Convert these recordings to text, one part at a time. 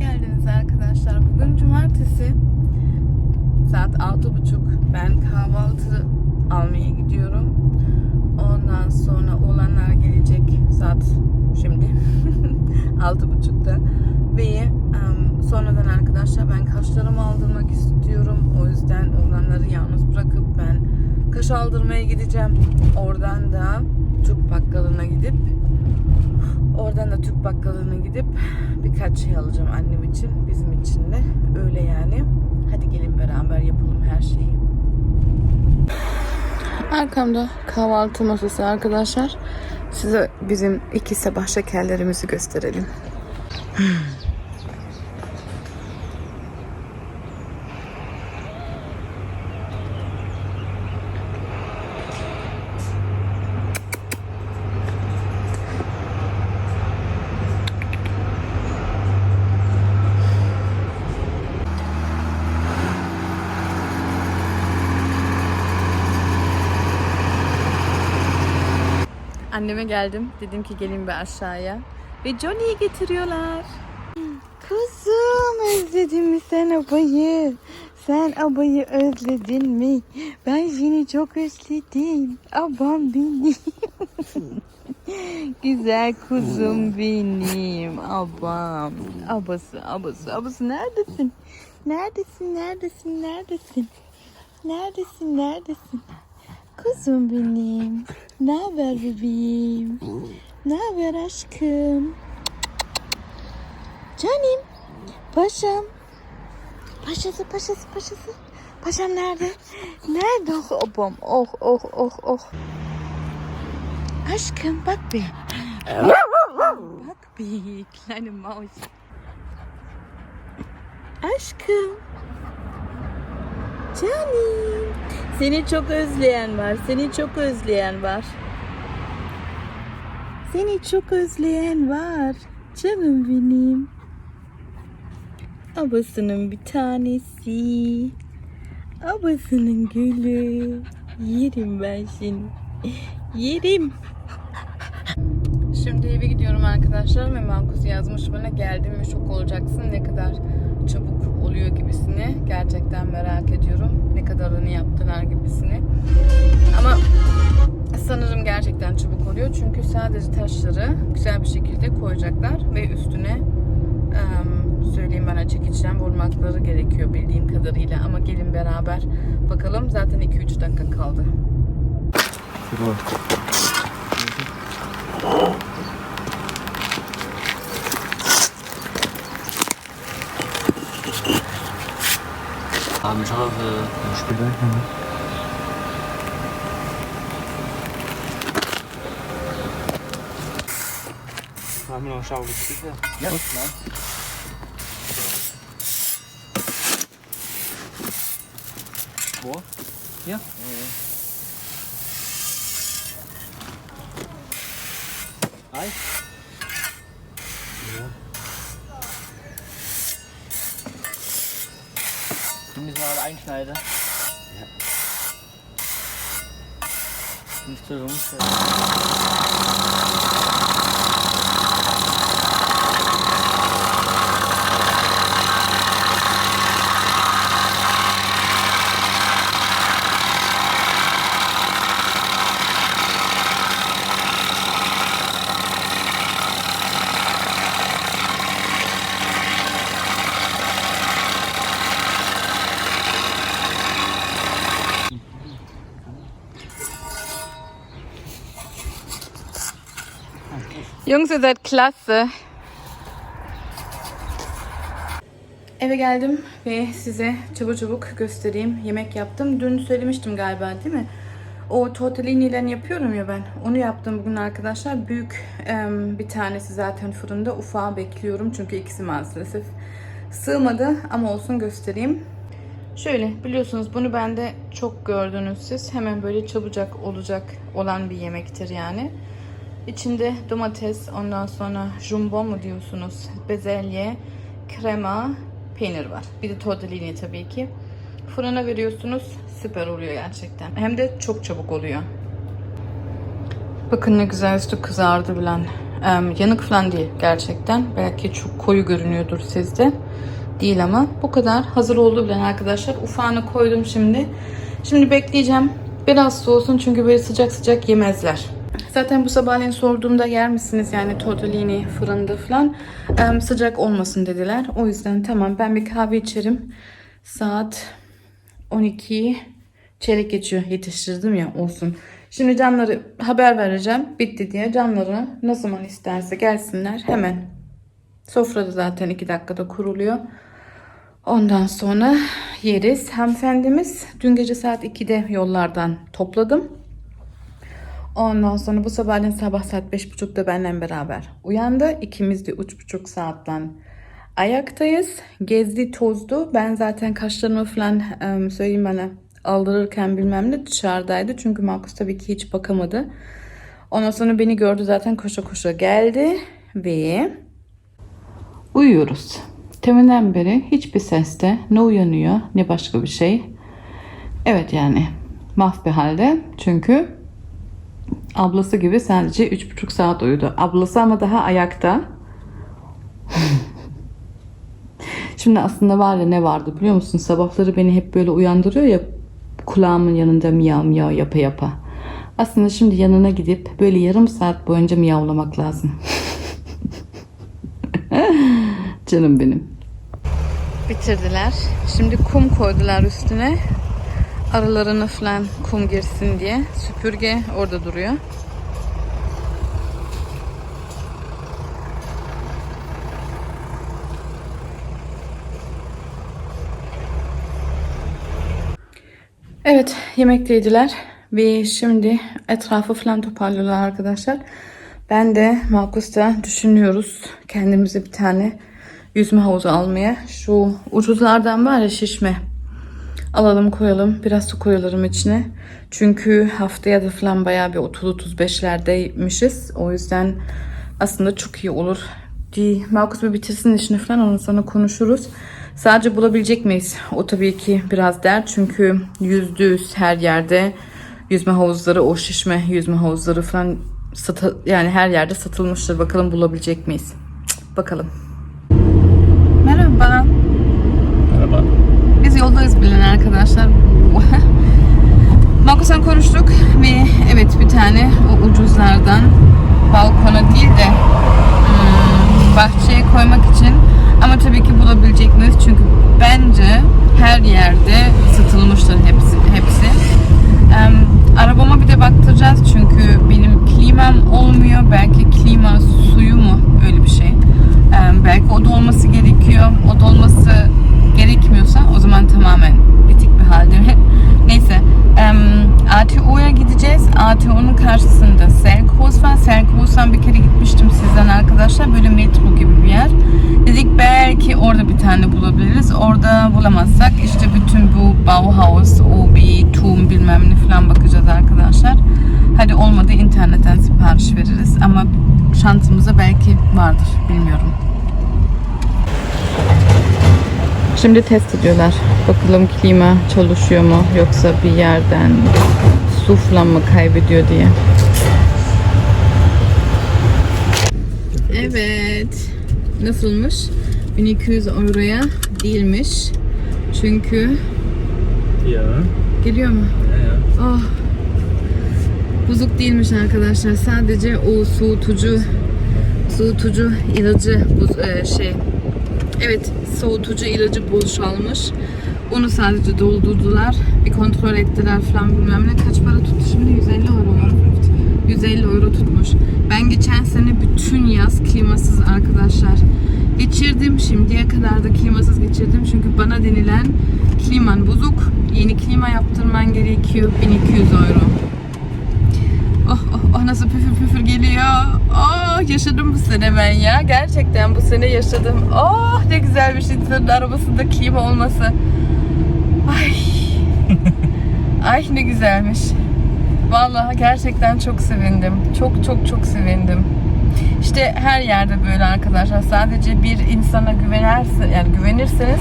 geldiniz arkadaşlar. Bugün cumartesi. Saat altı buçuk. Ben kahvaltı almaya gidiyorum. Ondan sonra olanlar gelecek saat şimdi altı buçukta. Ve em, sonradan arkadaşlar ben kaşlarımı aldırmak istiyorum. O yüzden olanları yalnız bırakıp ben kaş aldırmaya gideceğim. Oradan da Türk bakkalına gidip Oradan da Türk bakkalına gidip birkaç şey alacağım annem için, bizim için de. Öyle yani. Hadi gelin beraber yapalım her şeyi. Arkamda kahvaltı masası arkadaşlar. Size bizim iki sabah şekerlerimizi gösterelim. Anneme geldim. Dedim ki gelin bir aşağıya. Ve Johnny'yi getiriyorlar. Kuzum özledin mi sen abayı? Sen abayı özledin mi? Ben seni çok özledim. Abam benim. Güzel kuzum benim. Abam. Abası, abası, abası neredesin? Neredesin, neredesin, neredesin? Neredesin, neredesin? Kuzum benim. Ne haber bebeğim? Ne haber aşkım? Canım. Paşam. Paşası, paşası, paşası. Paşam nerede? Nerede? Oh, obam. Oh, oh, oh, oh. Aşkım bak bir. bak bir. Kleine Maus. Aşkım. Canım. Seni çok özleyen var. Seni çok özleyen var. Seni çok özleyen var. Canım benim. Abasının bir tanesi. Abasının gülü. Yerim ben seni. Yerim. Şimdi eve gidiyorum arkadaşlar ve Mankus yazmış bana geldim ve şok olacaksın. Ne kadar çabuk oluyor gibisini gerçekten merak ediyorum. Ne kadarını yaptılar gibisini. Ama sanırım gerçekten çabuk oluyor. Çünkü sadece taşları güzel bir şekilde koyacaklar ve üstüne söyleyeyim bana çekiciden vurmakları gerekiyor bildiğim kadarıyla. Ama gelin beraber bakalım. Zaten 2-3 dakika kaldı. 감 am Schaufel. Später, ja. Machen wir noch Schaufel bitte. Ja, klar. Ne? Wo? Hier? Ja, ja. Die müssen wir alle einschneiden. Ja. Nicht so rumstellen. Jungs, ihr seid klasse. Eve geldim ve size çabuk çabuk göstereyim. Yemek yaptım. Dün söylemiştim galiba değil mi? O tortellini'den yapıyorum ya ben. Onu yaptım bugün arkadaşlar. Büyük em, bir tanesi zaten fırında. Ufağı bekliyorum çünkü ikisi maalesef sığmadı. Ama olsun göstereyim. Şöyle biliyorsunuz bunu bende çok gördünüz siz. Hemen böyle çabucak olacak olan bir yemektir yani. İçinde domates, ondan sonra jumbo mu diyorsunuz, bezelye, krema, peynir var. Bir de tortellini tabii ki. Fırına veriyorsunuz, süper oluyor gerçekten. Hem de çok çabuk oluyor. Bakın ne güzel üstü kızardı bilen. Em, yanık falan değil gerçekten. Belki çok koyu görünüyordur sizde. Değil ama bu kadar. Hazır oldu bile arkadaşlar. Ufağını koydum şimdi. Şimdi bekleyeceğim. Biraz soğusun çünkü böyle sıcak sıcak yemezler. Zaten bu sabahleyin sorduğumda yer misiniz yani tortellini fırında falan Em, sıcak olmasın dediler. O yüzden tamam ben bir kahve içerim. Saat 12 çeyrek geçiyor yetiştirdim ya olsun. Şimdi canları haber vereceğim bitti diye canları ne zaman isterse gelsinler hemen. Sofrada zaten 2 dakikada kuruluyor. Ondan sonra yeriz. Hanımefendimiz dün gece saat 2'de yollardan topladım. Ondan sonra bu sabahleyin sabah saat 5.30'da benimle beraber uyandı. İkimiz de 3.5 saatten ayaktayız. Gezdi tozdu. Ben zaten kaşlarımı falan söyleyeyim bana aldırırken bilmem ne dışarıdaydı. Çünkü Markus tabii ki hiç bakamadı. Ondan sonra beni gördü zaten koşa koşa geldi ve uyuyoruz. Teminden beri hiçbir seste ne uyanıyor ne başka bir şey. Evet yani mahv bir halde. Çünkü ablası gibi sadece 3,5 saat uyudu. Ablası ama daha ayakta. Şimdi aslında var ya ne vardı biliyor musun? Sabahları beni hep böyle uyandırıyor ya kulağımın yanında miyav miyav yapa yapa. Aslında şimdi yanına gidip böyle yarım saat boyunca miyavlamak lazım. Canım benim. Bitirdiler. Şimdi kum koydular üstüne. Aralarına falan kum girsin diye. Süpürge orada duruyor. Evet yemekteydiler ve şimdi etrafı falan toparlıyorlar arkadaşlar. Ben de Markus'ta düşünüyoruz kendimize bir tane yüzme havuzu almaya. Şu ucuzlardan var ya şişme. Alalım koyalım. Biraz su koyalım içine. Çünkü haftaya da falan bayağı bir 30-35'lerdeymişiz. O yüzden aslında çok iyi olur. Die Markus bir bitirsin işini falan ondan sonra konuşuruz. Sadece bulabilecek miyiz? O tabii ki biraz dert. Çünkü yüzde yüz her yerde yüzme havuzları, o şişme yüzme havuzları falan satı, yani her yerde satılmıştır. Bakalım bulabilecek miyiz? Cık, bakalım. Merhaba. Yoldayız bilen arkadaşlar. Markus'la konuştuk ve evet bir tane o ucuzlardan balkona değil de hmm, bahçeye koymak için ama tabii ki bulabilecek miyiz? Çünkü bence her yerde satılmıştır hepsi. hepsi. Em, arabama bir de baktıracağız çünkü benim klimam olmuyor. Belki klima suyu mu öyle bir şey. Em, belki o da olması gerekiyor. O da olması gerekmiyorsa o zaman tamamen bitik bir halde. Neyse. ATO'ya gideceğiz. ATO'nun karşısında Selkos var. Selkos'tan bir kere gitmiştim sizden arkadaşlar. Böyle metro gibi bir yer. Dedik belki orada bir tane bulabiliriz. Orada bulamazsak işte bütün bu Bauhaus, OB, TUM bilmem ne falan bakacağız arkadaşlar. Hadi olmadı internetten sipariş veririz. Ama şansımıza belki vardır. Bilmiyorum. Şimdi test ediyorlar. Bakalım klima çalışıyor mu yoksa bir yerden su falan mı kaybediyor diye. Evet. Nasılmış? 1200 euroya değilmiş. Çünkü Ja. geliyor mu? Ja. Oh. Buzluk değilmiş arkadaşlar. Sadece o soğutucu soğutucu ilacı buz e, şey evet soğutucu ilacı boşalmış. Onu sadece doldurdular. Bir kontrol ettiler falan bilmem ne. Kaç para tuttu şimdi? 150 euro mu? 150 euro tutmuş. Ben geçen sene bütün yaz klimasız arkadaşlar geçirdim. Şimdiye kadar da klimasız geçirdim. Çünkü bana denilen kliman bozuk. Yeni klima yaptırman gerekiyor. 1200 euro. Oh nasıl püfür püfür geliyor. Oh yaşadım bu sene ben ya. Gerçekten bu sene yaşadım. Oh ne güzel bir şey tırın arabasında klima olması. Ay. Ay ne güzelmiş. Vallahi gerçekten çok sevindim. Çok çok çok sevindim. İşte her yerde böyle arkadaşlar. Sadece bir insana güvenerse, yani güvenirseniz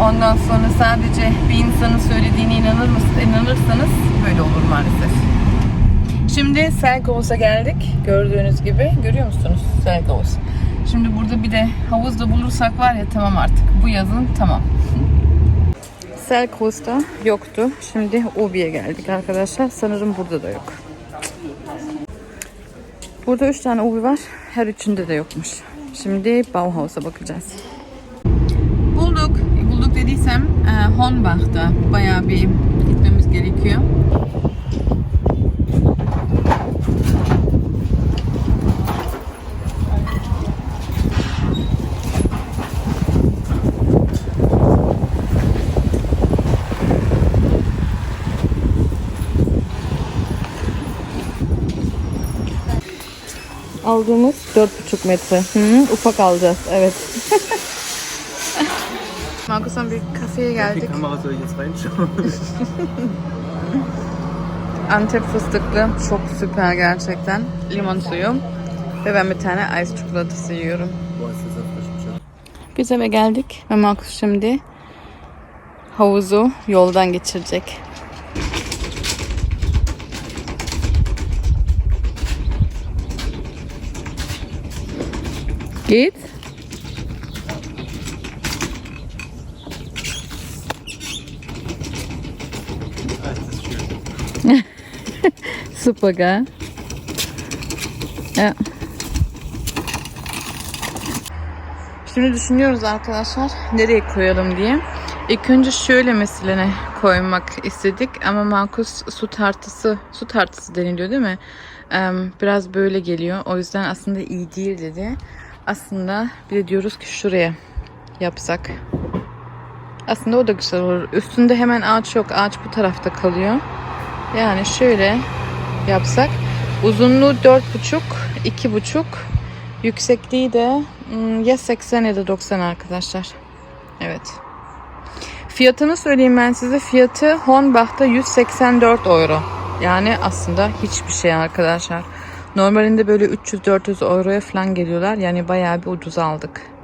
ondan sonra sadece bir insanın söylediğine inanır mısınız, inanırsanız böyle olur maalesef. Şimdi Selgos'a geldik. Gördüğünüz gibi. Görüyor musunuz? Selgos. Şimdi burada bir de havuzda bulursak var ya tamam artık. Bu yazın tamam. Selgos'ta yoktu. Şimdi Ubi'ye geldik arkadaşlar. Sanırım burada da yok. Burada üç tane Ubi var. Her üçünde de yokmuş. Şimdi Bauhaus'a bakacağız. Bulduk. Bulduk dediysem e, Hornbach'ta bayağı bir gitmemiz gerekiyor. Aldığımız 4,5 metre. Hı, ufak alacağız. Evet. Markus'tan bir kafeye geldik. Antep fıstıklı. Çok süper gerçekten. Limon suyu. Ve ben bir tane ice çikolatası yiyorum. Biz eve geldik ve Markus şimdi havuzu yoldan geçirecek. Git. Super gell? Ja. Şimdi düşünüyoruz arkadaşlar nereye koyalım diye. İlk önce şöyle meselene koymak istedik ama Markus su tartısı, su tartısı deniliyor değil mi? Biraz böyle geliyor. O yüzden aslında iyi değil dedi. Aslında bir de diyoruz ki şuraya yapsak. Aslında o da güzel olur. Üstünde hemen ağaç yok. Ağaç bu tarafta kalıyor. Yani şöyle yapsak. Uzunluğu 4,5, 2,5. Yüksekliği de hmm, ya 80 ya da 90 arkadaşlar. Evet. Fiyatını söyleyeyim ben size. Fiyatı Hornbach'ta 184 euro. Yani aslında hiçbir şey arkadaşlar. Normalinde böyle 300-400 euroya falan geliyorlar. Yani bayağı bir ucuz aldık.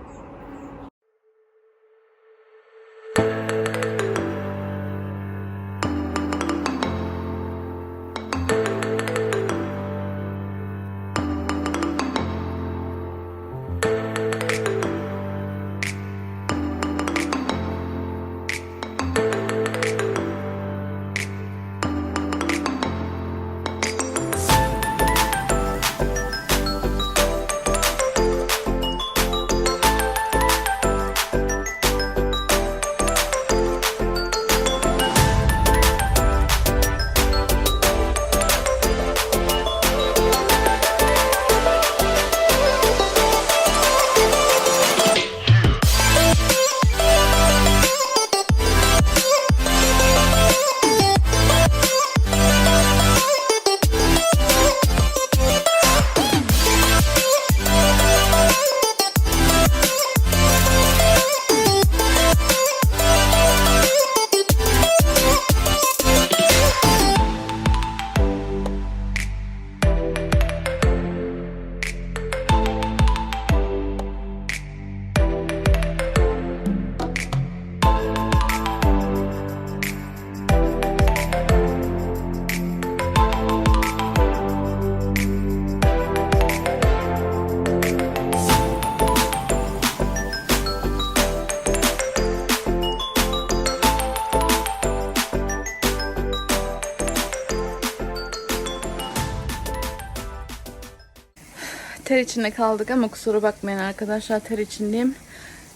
Ter içinde kaldık ama kusura bakmayın arkadaşlar ter içindeyim.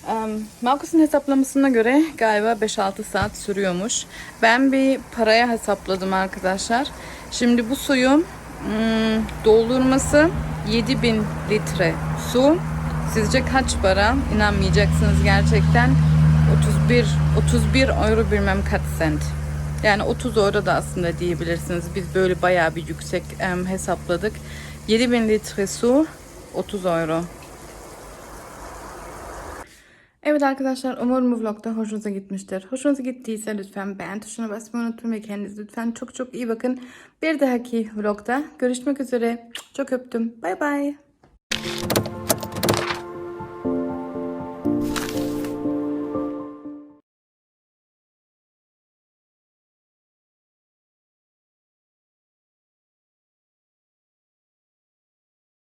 Um, Markus'un hesaplamasına göre galiba 5-6 saat sürüyormuş. Ben bir paraya hesapladım arkadaşlar. Şimdi bu suyun hmm, doldurması 7000 litre su. Sizce kaç para? İnanmayacaksınız gerçekten. 31 31 euro bilmem kaç sent. Yani 30 euro da aslında diyebilirsiniz. Biz böyle bayağı bir yüksek em, hesapladık. 7000 litre su 30 euro. Evet arkadaşlar umarım bu vlogda hoşunuza gitmiştir. Hoşunuza gittiyse lütfen beğen tuşuna basmayı unutmayın ve kendinize lütfen çok çok iyi bakın. Bir dahaki vlogda görüşmek üzere. Çok öptüm. Bay bay.